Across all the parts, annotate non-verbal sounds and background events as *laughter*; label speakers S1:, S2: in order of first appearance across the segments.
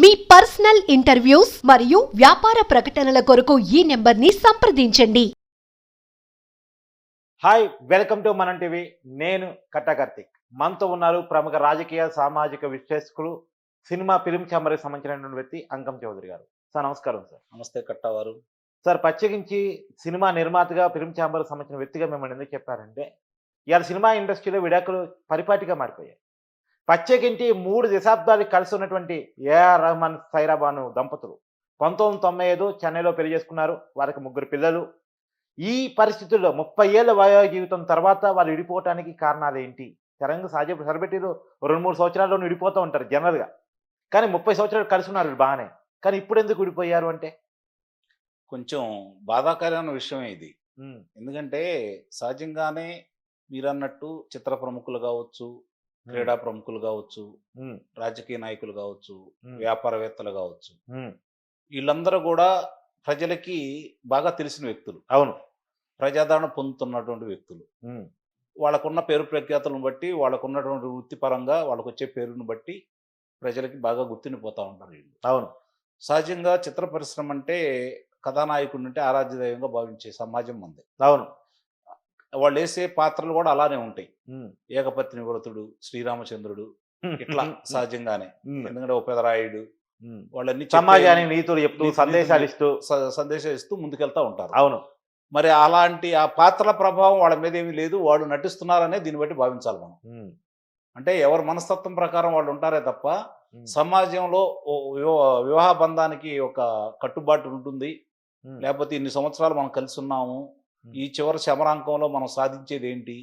S1: మీ personal interviews మరియు వ్యాపార ప్రకటనల కొరకు ఈ నెంబర్ని సంప్రదించండి.
S2: Hi welcome to Manam TV నేను కట్ట కార్తిక్. మనతో ఉన్నారు ప్రముఖ రాజకీయ సామాజిక విశ్లేషకులు సినిమా ఫిలిం ఛాంబర్కి సంబంధించినటువంటి వ్యక్తి అంకం చౌదరి గారు. సార్ నమస్కారం సార్.
S3: నమస్తే కట్టవారు
S2: సార్ ప్రత్యేకించి సినిమా నిర్మాతగా ఫిలిం ఛాంబర్కి సంబంధించిన వ్యక్తిగా మిమ్మల్ని ఎందుకు చెప్పారంటే ఇవాళ సినిమా ఇండస్ట్రీలో విడాకులు పరిపాటిగా మారిపోయాయి. ప్రత్యేకించి మూడు దశాబ్దాలకు కలిసి ఉన్నటువంటి ఏఆర్ రహమాన్ సైరాబాను దంపతులు. పంతొమ్మిది తొంభై ఐదు చెన్నైలో పెళ్ళి చేసుకున్నారు. వారికి ముగ్గురు పిల్లలు. ఈ పరిస్థితుల్లో ముప్పై ఏళ్ళ వయో జీవితం తర్వాత వాళ్ళు విడిపోవటానికి కారణాలు ఏంటి? తెలంగాణ సహజ సరిపెట్టిరు రెండు మూడు సంవత్సరాల్లో విడిపోతూ ఉంటారు జనరల్గా కానీ ముప్పై సంవత్సరాలు కలిసి ఉన్నారు బాగానే. కానీ ఇప్పుడు ఎందుకు విడిపోయారు అంటే?
S3: కొంచెం బాధాకరమైన విషయమే ఇది. ఎందుకంటే సహజంగానే మీరన్నట్టు చిత్ర ప్రముఖులు కావచ్చు క్రీడా ప్రముఖులు కావచ్చు రాజకీయ నాయకులు కావచ్చు వ్యాపారవేత్తలు కావచ్చు. వీళ్ళందరూ కూడా ప్రజలకి బాగా తెలిసిన వ్యక్తులు.
S2: అవును.
S3: ప్రజాదరణ పొందుతున్నటువంటి వ్యక్తులు. వాళ్ళకున్న పేరు ప్రఖ్యాతులను బట్టి వాళ్ళకున్నటువంటి వృత్తిపరంగా వాళ్ళకు వచ్చే పేరును బట్టి ప్రజలకి బాగా గుర్తుండిపోతూ ఉంటారు వీళ్ళు.
S2: అవును.
S3: సహజంగా చిత్ర పరిశ్రమ అంటే కథానాయకుడిని అంటే ఆరాధ్య దైవంగా భావించే సమాజం మంది.
S2: అవును.
S3: వాళ్ళు వేసే పాత్రలు కూడా అలానే ఉంటాయి. ఏకపత్ని వ్రతుడు శ్రీరామచంద్రుడు ఇట్లా సహజంగానే. ఎందుకంటే ఉపేదరాయుడు చెప్పే-
S2: సమాజానికి నీతులు చెప్తూ సందేశాలు ఇస్తూ
S3: స- సందేశం ఇస్తూ ముందుకెళ్తా ఉంటారు.
S2: అవును.
S3: మరి అలాంటి ఆ పాత్రల ప్రభావం వాళ్ళ మీద ఏమీ లేదు. వాళ్ళు నటిస్తున్నారనే దీన్ని బట్టి భావించాలి మనం. అంటే ఎవరి మనస్తత్వం ప్రకారం వాళ్ళు ఉంటారే తప్ప సమాజంలో వివాహ బంధానికి ఒక కట్టుబాటు ఉంటుంది. లేకపోతే ఇన్ని సంవత్సరాలు మనం కలిసి ఉన్నాము. ఈ చివరి శమరాంకంలో మనం సాధించేది ఏంటి?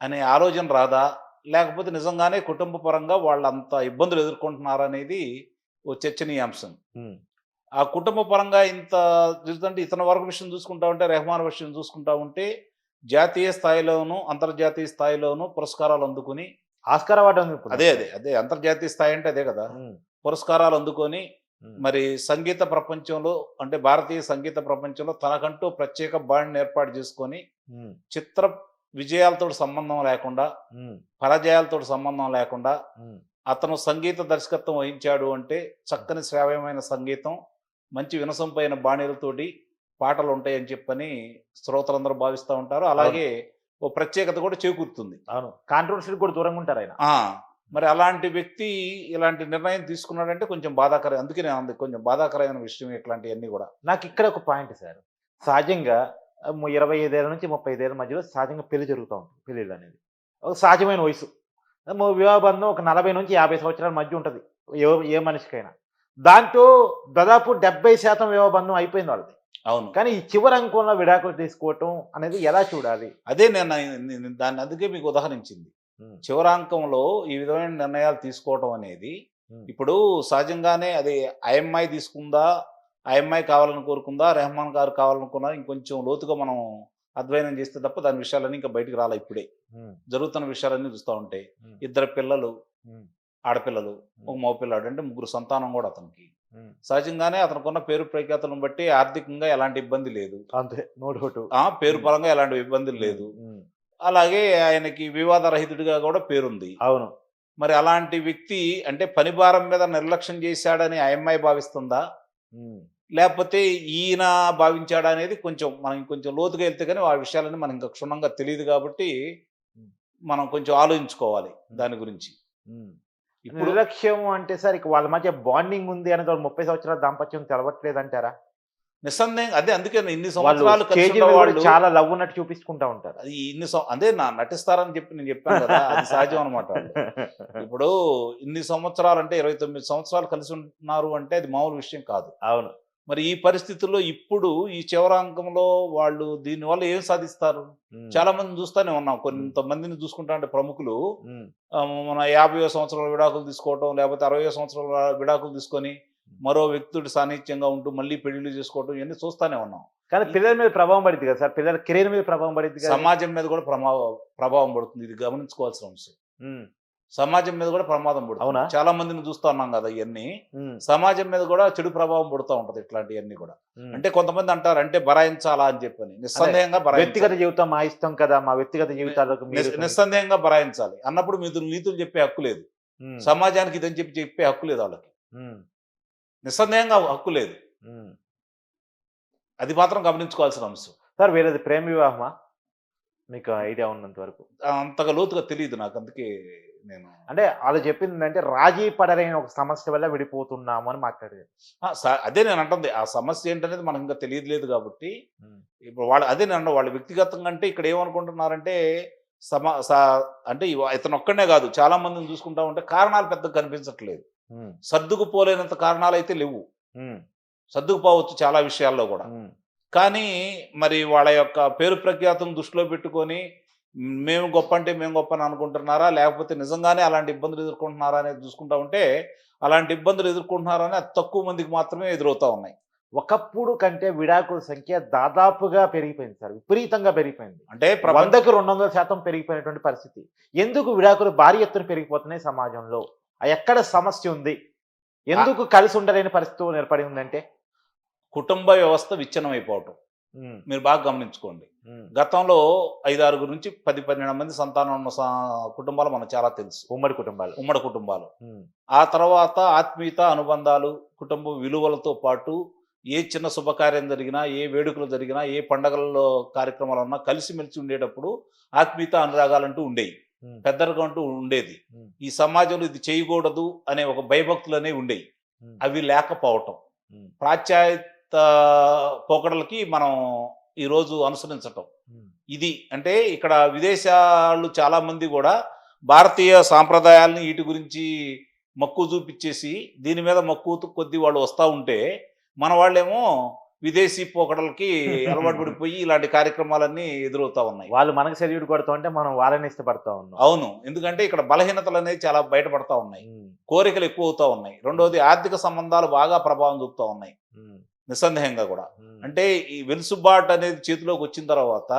S3: అనే ఆలోచన రాదా? లేకపోతే నిజంగానే కుటుంబ పరంగా వాళ్ళు అంత ఇబ్బందులు ఎదుర్కొంటున్నారనేది ఓ చర్చనీయాంశం. ఆ కుటుంబ పరంగా ఇంత చూస్తుంటే ఇతని వరకు విషయం చూసుకుంటా ఉంటే రెహమాన్ విషయం చూసుకుంటా ఉంటే జాతీయ స్థాయిలోను అంతర్జాతీయ స్థాయిలోను పురస్కారాలు అందుకుని
S2: ఆస్కార్.
S3: అదే అదే అదే అంతర్జాతీయ స్థాయి అంటే అదే కదా! పురస్కారాలు అందుకొని మరి సంగీత ప్రపంచంలో అంటే భారతీయ సంగీత ప్రపంచంలో తనకంటూ ప్రత్యేక బాండ్ని ఏర్పాటు చేసుకొని చిత్ర విజయాలతో సంబంధం లేకుండా పరాజయాలతో సంబంధం లేకుండా అతను సంగీత దర్శకత్వం వహించాడు అంటే చక్కని శ్రావ్యమైన సంగీతం మంచి వినసంపైన బాణీలతోటి పాటలు ఉంటాయని చెప్పని శ్రోతలందరూ భావిస్తూ ఉంటారు. అలాగే ఓ ప్రత్యేకత కూడా చేకూరుతుంది.
S2: అవును. కాంట్రవర్సీ కూడా దూరంగా ఉంటారు ఆయన.
S3: మరి అలాంటి వ్యక్తి ఇలాంటి నిర్ణయం తీసుకున్నాడంటే కొంచెం బాధాకరం అందుకే నేను అంది కొంచెం బాధాకరమైన విషయం ఇట్లాంటివన్నీ కూడా.
S2: నాకు ఇక్కడ ఒక పాయింట్ సార్. సహజంగా ఇరవై ఐదేళ్ళ నుంచి ముప్పై ఐదేళ్ళ మధ్యలో సహజంగా పెళ్ళి జరుగుతూ ఉంటుంది పెళ్ళిళ్ళు అనేది. ఒక సహజమైన వయసు. వివాహ బంధం ఒక నలభై నుంచి యాభై సంవత్సరాల మధ్య ఉంటుంది ఏ ఏ మనిషికైనా. దాంట్లో దాదాపు డెబ్బై శాతం వివాహ బంధం అయిపోయింది వాళ్ళది.
S3: అవును.
S2: కానీ ఈ చివరి అంకంలో విడాకులు తీసుకోవటం అనేది ఎలా చూడాలి?
S3: అదే నేను నేను దాన్ని అందుకే మీకు ఉదాహరించింది. చివరాంకంలో ఈ విధమైన నిర్ణయాలు తీసుకోవడం అనేది. ఇప్పుడు సహజంగానే అది ఐఎంఐ తీసుకుందా ఐఎంఐ కావాలని కోరుకుందా రెహమాన్ గారు కావాలనుకున్నా ఇంకొంచెం లోతుగా మనం అధ్యయనం చేస్తే తప్ప దాని విషయాలన్నీ ఇంకా బయటికి రాలే ఇప్పుడే. జరుగుతున్న విషయాలన్నీ చూస్తూ ఉంటే
S2: ఉమ్,
S3: ఇద్దరు పిల్లలు ఆడపిల్లలు ఒక మగపిల్లాడు అంటే ముగ్గురు సంతానం కూడా అతనికి. సహజంగానే అతనుకున్న పేరు ప్రఖ్యాతులను బట్టి ఆర్థికంగా ఎలాంటి ఇబ్బంది లేదు.
S2: అంతే.
S3: ఆ పేరు పరంగా ఎలాంటి ఇబ్బంది లేదు. అలాగే ఆయనకి వివాదరహితుడిగా కూడా పేరుంది.
S2: అవును.
S3: మరి అలాంటి వ్యక్తి అంటే పని భారం మీద నిర్లక్ష్యం చేశాడని ఆ అమ్మాయి భావిస్తుందా? లేకపోతే ఈయన భావించాడా అనేది కొంచెం మనం కొంచెం లోతుగా వెళ్తే కానీ ఆ విషయాలన్నీ మనకి ఇంకా క్షుణ్ణంగా తెలియదు కాబట్టి మనం కొంచెం ఆలోచించుకోవాలి దాని గురించి. ఇప్పుడు
S2: నిర్లక్ష్యం అంటే సార్ ఇక వాళ్ళ మధ్య బాండింగ్ ఉంది అనేది ముప్పై సంవత్సరాల దాంపత్యం తెలవట్లేదు అంటారా
S3: నిస్సందేహం అదే అందుకే ఇన్ని సంవత్సరాలు కలిసి వాళ్ళు
S2: చాలా లవ్ ఉన్నట్టు చూపించుకుంటా ఉంటారు.
S3: అది ఇన్ని అదే నా నటిస్తారని చెప్పి నేను చెప్పాను కదా అది సహజం అనమాట *laughs* ఇప్పుడు ఇన్ని సంవత్సరాలు అంటే ఇరవై తొమ్మిది సంవత్సరాలు కలిసి ఉన్నారు అంటే అది మామూలు విషయం కాదు.
S2: అవును.
S3: మరి ఈ పరిస్థితుల్లో ఇప్పుడు ఈ చివరాంకంలో వాళ్ళు దీనివల్ల ఏం సాధిస్తారు? చాలా మంది చూస్తూనే ఉన్నాం. కొంతమందిని చూసుకుంటా అంటే ప్రముఖులు. మన యాభై సంవత్సరాల విడాకులు తీసుకోవటం లేకపోతే అరవై సంవత్సరాల విడాకులు తీసుకొని మరో వ్యక్తుడి సాన్నిధ్యంగా ఉంటూ మళ్ళీ పెళ్ళిళ్ళు చేసుకోవటం ఇవన్నీ చూస్తూనే ఉన్నాం.
S2: కానీ పిల్లల మీద ప్రభావం పడింది కదా సార్? పిల్లల కెరీర్ మీద ప్రభావం పడింది కదా?
S3: సమాజం మీద కూడా ప్రమావ ప్రభావం పడుతుంది. ఇది గమనించుకోవాల్సిన అంశం. సమాజం మీద కూడా ప్రమాదం పడుతుంది.
S2: అవునా?
S3: చాలా మందిని చూస్తూ ఉన్నాం కదా ఇవన్నీ సమాజం మీద కూడా చెడు ప్రభావం పడుతూ ఉంటది ఇట్లాంటివన్నీ కూడా. అంటే కొంతమంది అంటారు అంటే బరాయించాలా అని చెప్పని. నిస్సందేహంగా
S2: వ్యక్తిగత జీవితం మా ఇష్టం కదా మా వ్యక్తిగత జీవితాలకు
S3: నిస్సందేహంగా బరాయించాలి. అన్నప్పుడు మీరు నీతులు చెప్పే హక్కు లేదు. సమాజానికి ఇదని చెప్పి చెప్పే హక్కు లేదు వాళ్ళకి. నిస్సందేహంగా హక్కు లేదు. అది మాత్రం గమనించుకోవాల్సిన అంశం.
S2: సార్ వీళ్ళది ప్రేమ వివాహమా? మీకు ఐడియా ఉన్నంత వరకు.
S3: అంతగా లోతుగా తెలియదు నాకు అందుకే నేను
S2: అంటే వాళ్ళు చెప్పింది ఏంటంటే రాజీ పడలేని ఒక సమస్య వల్ల విడిపోతున్నాము అని
S3: స- అదే నేను అంటుంది. ఆ సమస్య ఏంటనేది మనకు ఇంకా తెలియలేదు కాబట్టి ఇప్పుడు వాళ్ళు అదే నేను వాళ్ళు వ్యక్తిగతంగా అంటే ఇక్కడ ఏమనుకుంటున్నారంటే సమా స- అంటే ఇతను ఒక్కడనే కాదు చాలా మందిని చూసుకుంటా ఉంటే కారణాలు పెద్దగా కనిపించట్లేదు. సర్దుకుపోలేనంత కారణాలు అయితే లేవు సర్దుకుపోవచ్చు చాలా విషయాల్లో కూడా. కానీ మరి వాళ్ళ యొక్క పేరు ప్రఖ్యాతం దృష్టిలో పెట్టుకొని మేము గొప్ప అంటే మేము గొప్ప అని అనుకుంటున్నారా? లేకపోతే నిజంగానే అలాంటి ఇబ్బందులు ఎదుర్కొంటున్నారా అనేది చూసుకుంటా ఉంటే అలాంటి ఇబ్బందులు ఎదుర్కొంటున్నారని అతి తక్కువ మందికి మాత్రమే ఎదురవుతా ఉన్నాయి.
S2: ఒకప్పుడు కంటే విడాకుల సంఖ్య దాదాపుగా పెరిగిపోయింది సార్. విపరీతంగా పెరిగిపోయింది.
S3: అంటే
S2: వందకు రెండు వందల శాతం పెరిగిపోయినటువంటి పరిస్థితి. ఎందుకు విడాకులు భారీ ఎత్తున పెరిగిపోతున్నాయి సమాజంలో? ఎక్కడ సమస్య ఉంది? ఎందుకు కలిసి ఉండలేని పరిస్థితి ఏర్పడి ఉందంటే?
S3: కుటుంబ వ్యవస్థ విచ్ఛిన్నం అయిపోవటం మీరు బాగా గమనించుకోండి. గతంలో ఐదారుగురు నుంచి పది పన్నెండు మంది సంతానం ఉన్న కుటుంబాలు మనకు చాలా తెలుసు.
S2: ఉమ్మడి కుటుంబాలు.
S3: ఉమ్మడి కుటుంబాలు. ఆ తర్వాత ఆత్మీయత అనుబంధాలు కుటుంబ విలువలతో పాటు ఏ చిన్న శుభకార్యం జరిగినా ఏ వేడుకలు జరిగినా ఏ పండగలలో కార్యక్రమాలు ఉన్నా కలిసిమెలిసి ఉండేటప్పుడు ఆత్మీయత అనురాగాలంటూ ఉండేవి. పెద్దరికం అంటూ ఉండేది. ఈ సమాజంలో ఇది చేయకూడదు అనే ఒక భయభక్తులు అనేవి ఉండేవి అవి లేకపోవటం. పాశ్చాత్య పోకడలకి మనం ఈరోజు అనుసరించటం. ఇది అంటే ఇక్కడ విదేశాలు చాలా మంది కూడా భారతీయ సాంప్రదాయాలని వీటి గురించి మక్కువ చూపించేసి దీని మీద మక్కువ కొద్ది వాళ్ళు వస్తూ ఉంటే మన వాళ్ళేమో విదేశీ పోకడలకి అలవాటు పడిపోయి ఇలాంటి కార్యక్రమాలన్నీ ఎదురవుతా ఉన్నాయి.
S2: వాళ్ళు మనకు సెల్యూట్ కొడుతూ ఉంటే మనం వాళ్ళని ఇష్టపడతా ఉన్నాం.
S3: అవును. ఎందుకంటే ఇక్కడ బలహీనతలు అనేవి చాలా బయటపడతా ఉన్నాయి. కోరికలు ఎక్కువ అవుతా ఉన్నాయి. రెండవది ఆర్థిక సంబంధాలు బాగా ప్రభావం చూపుతా ఉన్నాయి. నిస్సందేహంగా కూడా. అంటే ఈ వెలుసుబాటు అనేది చేతిలోకి వచ్చిన తర్వాత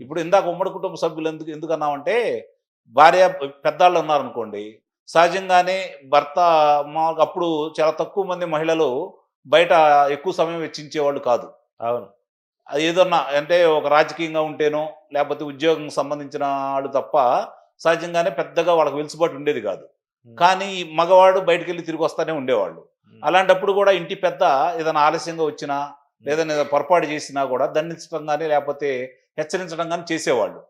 S3: ఇప్పుడు ఇందాక ఉమ్మడి కుటుంబ సభ్యులు ఎందుకు ఎందుకు అన్నామంటే భార్య పెద్దాళ్ళు ఉన్నారనుకోండి సహజంగానే భర్త అప్పుడు చాలా తక్కువ మంది మహిళలు బయట ఎక్కువ సమయం వెచ్చించేవాళ్ళు కాదు.
S2: అవును.
S3: అది ఏదన్నా అంటే ఒక రాజకీయంగా ఉంటేనో లేకపోతే ఉద్యోగం సంబంధించిన వాళ్ళు తప్ప సహజంగానే పెద్దగా వాళ్ళకి వెలుసుబాటు ఉండేది కాదు. కానీ మగవాడు బయటికి వెళ్ళి తిరిగి వస్తానే ఉండేవాళ్ళు. అలాంటప్పుడు కూడా ఇంటి పెద్ద ఏదైనా ఆలస్యంగా వచ్చినా లేదా ఏదైనా పొరపాటు చేసినా కూడా దండించడం కానీ లేకపోతే హెచ్చరించడం కానీ చేసేవాళ్ళు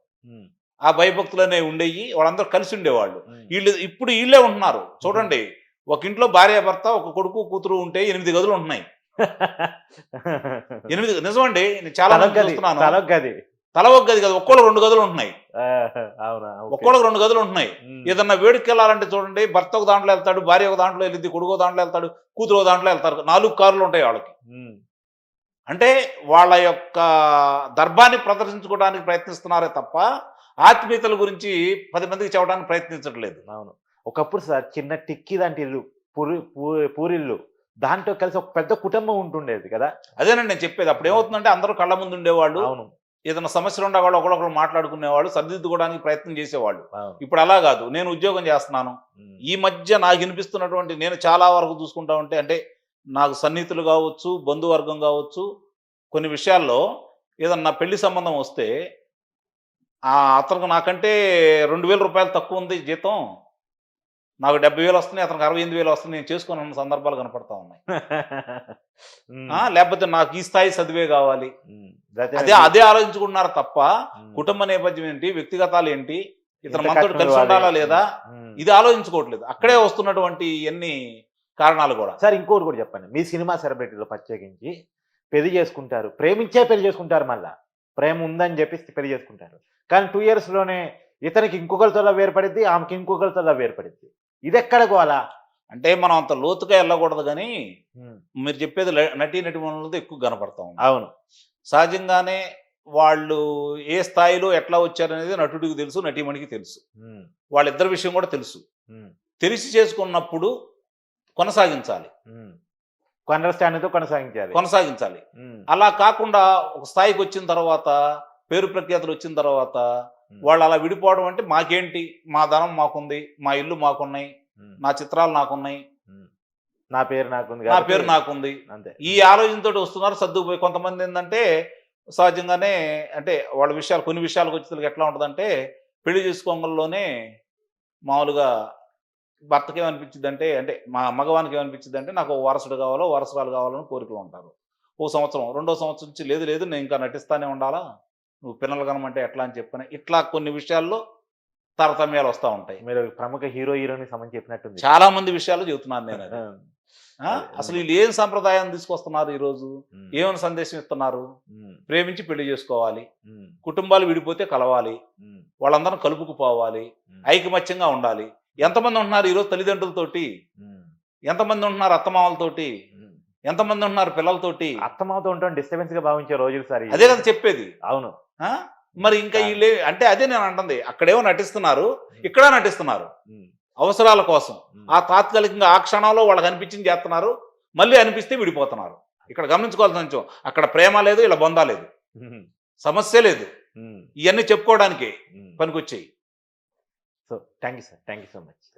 S3: ఆ భయభక్తులు అనేవి ఉండేవి వాళ్ళందరూ కలిసి ఉండేవాళ్ళు. వీళ్ళు ఇప్పుడు వీళ్ళే ఉంటున్నారు. చూడండి ఒక ఇంట్లో భార్య భర్త ఒక కొడుకు కూతురు ఉంటే ఎనిమిది గదులు ఉంటున్నాయి. *laughs* ఎనిమిది నిజమండి నేను చాలా చూస్తున్నాను. తల ఒక గది కదా ఒక్కోళ్ళకి రెండు గదులు ఉంటున్నాయి. ఒక్కోళ్ళకి రెండు గదులు ఉంటున్నాయి. ఏదన్నా వేడికి వెళ్ళాలంటే చూడండి భర్త ఒక దాంట్లో వెళ్తాడు భార్య ఒక దాంట్లో వెళ్ళింది కొడుకు దాంట్లో వెళ్తాడు కూతురు ఒక దాంట్లో వెళ్తారు. నాలుగు కార్లు ఉంటాయి వాళ్ళకి. అంటే వాళ్ళ యొక్క దర్భాన్ని ప్రదర్శించుకోవడానికి ప్రయత్నిస్తున్నారే తప్ప ఆత్మీయతల గురించి పది మందికి చెప్పడానికి ప్రయత్నించట్లేదు.
S2: అవును. ఒకప్పుడు సార్ చిన్న టిక్కి లాంటి ఇల్లు పూరి పూరిల్లు దాంట్లో కలిసి ఒక పెద్ద కుటుంబం ఉంటుండేది కదా.
S3: అదేనండి నేను చెప్పేది. అప్పుడు ఏమవుతుందంటే అందరూ కళ్ళ ముందు ఉండేవాళ్ళు
S2: అవును.
S3: ఏదైనా సమస్యలు ఉండేవాళ్ళు ఒకరొకరు మాట్లాడుకునేవాళ్ళు సర్దిద్దుకోవడానికి ప్రయత్నం చేసేవాళ్ళు. ఇప్పుడు అలా కాదు. నేను ఉద్యోగం చేస్తున్నాను. ఈ మధ్య నాకు వినిపిస్తున్నటువంటి నేను చాలా వరకు చూసుకుంటా ఉంటే అంటే నాకు సన్నిహితులు కావచ్చు బంధువర్గం కావచ్చు కొన్ని విషయాల్లో ఏదన్నా పెళ్ళి సంబంధం వస్తే అతనికి నాకంటే రెండు వేల రూపాయలు తక్కువ ఉంది జీతం. నాకు డెబ్బై వేలు వస్తున్నాయి అతనికి అరవై ఎనిమిది వేలు వస్తుంది నేను చేసుకుని ఉన్న సందర్భాలు కనపడతా ఉన్నాయి. *laughs* లేకపోతే నాకు ఈ స్థాయి చదివే కావాలి.
S2: అదే
S3: అదే ఆలోచించుకుంటున్నారు తప్ప కుటుంబ నేపథ్యం ఏంటి వ్యక్తిగతాలు ఏంటి ఇతను మనతో కలిసి? ఉండాలా లేదా. ఇది ఆలోచించుకోవట్లేదు. అక్కడే వస్తున్నటువంటి ఎన్ని కారణాలు కూడా.
S2: సార్ ఇంకోటి కూడా చెప్పండి. మీ సినిమా సెలబ్రిటీలో ప్రత్యేకించి పెళ్ళి చేసుకుంటారు. ప్రేమించే పెళ్ళి చేసుకుంటారు మళ్ళా. ప్రేమ ఉందని చెప్పి పెళ్ళి చేసుకుంటారు. కానీ టూ ఇయర్స్లోనే ఇతనికి ఇంకొకరితో వేరుపడిద్ది ఆమెకి ఇంకొకరితో వేరుపడిద్ది. ఇది ఎక్కడ గోలా?
S3: అంటే మనం అంత లోతుగా వెళ్ళకూడదు కానీ మీరు చెప్పేది నటీ నటిమణులతో ఎక్కువ కనపడతా ఉంది.
S2: అవును.
S3: సహజంగానే వాళ్ళు ఏ స్థాయిలో ఎట్లా వచ్చారనేది నటుడికి తెలుసు నటీమణికి తెలుసు. వాళ్ళిద్దరి విషయం కూడా తెలుసు. తెలిసి చేసుకున్నప్పుడు కొనసాగించాలి.
S2: కొనసాగించాలి.
S3: కొనసాగించాలి. అలా కాకుండా ఒక స్థాయికి వచ్చిన తర్వాత పేరు ప్రఖ్యాతులు వచ్చిన తర్వాత వాళ్ళు అలా విడిపోవడం అంటే మాకేంటి? మా ధనం మాకుంది మా ఇల్లు మాకున్నాయి నా చిత్రాలు నాకున్నాయి.
S2: నా పేరు నాకుంది
S3: నా పేరు నాకుంది.
S2: అంతే.
S3: ఈ ఆలోచనతో వస్తున్నారు సర్దుకుపోయి కొంతమంది ఏంటంటే సహజంగానే అంటే వాళ్ళ విషయాలు కొన్ని విషయాలకు వచ్చేసరికి ఎట్లా ఉంటుందంటే పెళ్ళి చేసుకోగలలోనే మామూలుగా భర్తకి ఏమనిపించింది అంటే అంటే మా మగవానికి ఏమనిపించింది అంటే నాకు వారసుడు కావాలో వారసురాలు కావాలని కోరికలు ఉంటారు. ఓ సంవత్సరం రెండో సంవత్సరం నుంచి లేదు లేదు నేను ఇంకా నటిస్తానే ఉండాలా? నువ్వు పిల్లలు కనమంటే ఎట్లా అని చెప్పని ఇట్లా కొన్ని విషయాల్లో తారతమ్యాలు వస్తూ ఉంటాయి.
S2: మీరు ప్రముఖ హీరో హీరోని సమని చెప్పినట్టుంది.
S3: చాలా మంది విషయాలు చెబుతున్నాను నేను? అసలు వీళ్ళు ఏం సంప్రదాయాన్ని తీసుకొస్తున్నారు ఈరోజు? ఏమైనా సందేశం ఇస్తున్నారు? ప్రేమించి పెళ్ళి చేసుకోవాలి. కుటుంబాలు విడిపోతే కలవాలి. వాళ్ళందరం కలుపుకుపోవాలి ఐకమత్యంగా ఉండాలి. ఎంతమంది ఉంటున్నారు ఈరోజు తల్లిదండ్రులతోటి? ఎంతమంది ఉంటున్నారు అత్తమామలతోటి. ఎంతమంది ఉంటున్నారు పిల్లలతోటి?
S2: అత్తమాతో ఉంటాం డిస్టర్బెన్స్గా భావించే రోజులు సార్.
S3: అదే కదా చెప్పేది.
S2: అవును?
S3: మరి ఇంకా వీళ్ళే అంటే అదే నేను అంటుంది. అక్కడేమో నటిస్తున్నారు ఇక్కడ నటిస్తున్నారు. అవసరాల కోసం. ఆ తాత్కాలికంగా ఆ క్షణంలో వాళ్ళకి అనిపించింది చేస్తున్నారు మళ్ళీ అనిపిస్తే విడిపోతున్నారు. ఇక్కడ గమనించుకోవాల్సిన విషయం అక్కడ ప్రేమ లేదు ఇలా బొందా లేదు. సమస్య లేదు. ఇవన్నీ చెప్పుకోవడానికి. పనికొచ్చాయి.
S2: So thank you sir. Thank you so much.